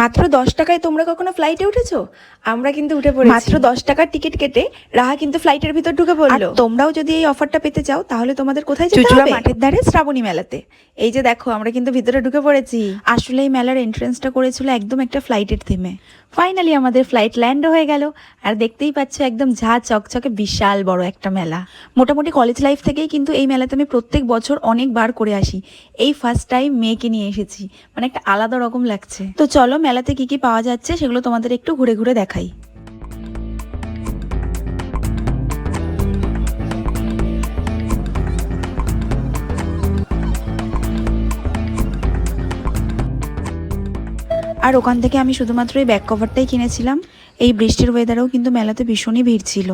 মাত্র দশ টাকায় তোমরা কখনো ফ্লাইটে উঠেছো? আমরা কিন্তু উঠে পড়ি মাত্র দশ টাকার টিকিট কেটে রাহা কিন্তু ফ্লাইটের ভিতর ঢুকে পড়ল। তোমরাও যদি এই অফারটা পেতে চাও তাহলে তোমাদের কোথায় যেতে হবে? মাঠের ধারে শ্রাবণী মেলাতে। এই যে দেখো আমরা কিন্তু ভিতরে ঢুকে পড়েছি। আসলে এই মেলার এন্ট্রেন্সটা করেছিল একদম একটা ফ্লাইটের থিমে ফাইনালি আমাদের ফ্লাইট ল্যান্ডও হয়ে গেল। আর দেখতেই পাচ্ছ, একদম ঝা চকচকে বিশাল বড় একটা মেলা। মোটামুটি কলেজ লাইফ থেকেই কিন্তু এই মেলাতে আমি প্রত্যেক বছর অনেকবার করে আসি। এই ফার্স্ট টাইম মেয়েকে নিয়ে এসেছি। মানে একটা আলাদা রকম লাগছে। তো চলো, মেলাতে কি কি পাওয়া যাচ্ছে সেগুলো তোমাদের একটু ঘুরে ঘুরে দেখাই। আর ওখান থেকে আমি শুধুমাত্র এই ব্যাক কভারটাই কিনেছিলাম। এই বৃষ্টির ওয়েদারেও কিন্তু মেলাতে ভীষণই ভিড় ছিল।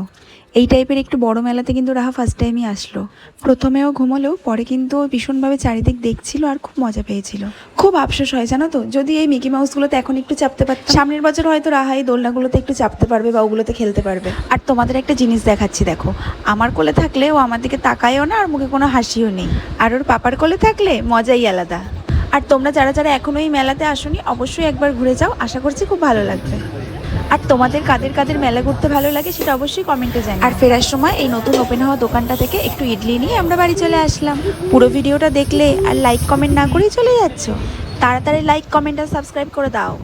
এই টাইপের একটু বড় মেলাতে কিন্তু রাহা ফার্স্ট টাইমই আসলো। প্রথমেও ঘুমালেও, পরে কিন্তু ভীষণভাবে চারিদিক দেখছিল আর খুব মজা পেয়েছিল। খুব আফসোস হয়, জানো তো? যদি এই মিকি মাউসগুলোতে এখন একটু চাপতে পারতাম। সামনের বছর হয়তো রাহা এই দোলনাগুলোতে একটু চাপতে পারবে বা ওগুলোতে খেলতে পারবে। আর তোমাদের একটা জিনিস দেখাচ্ছি, দেখো। আমার কোলে থাকলে ও আমার দিকে তাকায়ও না আর মুখে কোনো হাসিও নেই। আর ওর পাপার কোলে থাকলে মজাই আলাদা। আর তোমরা যারা যারা এখনও এই মেলাতে আসোনি, অবশ্যই একবার ঘুরে যাও। আশা করছি খুব ভালো লাগবে। আর তোমাদের কাদের কাদের মেলা ঘুরতে ভালো লাগে সেটা অবশ্যই কমেন্টে যায় আর ফেরার সময় এই নতুন ওপেন হওয়া দোকানটা থেকে একটু ইডলি নিয়ে আমরা বাড়ি চলে আসলাম। পুরো ভিডিওটা দেখলে আর লাইক কমেন্ট না করেই চলে যাচ্ছ। তাড়াতাড়ি লাইক কমেন্ট আর সাবস্ক্রাইব করে দাও।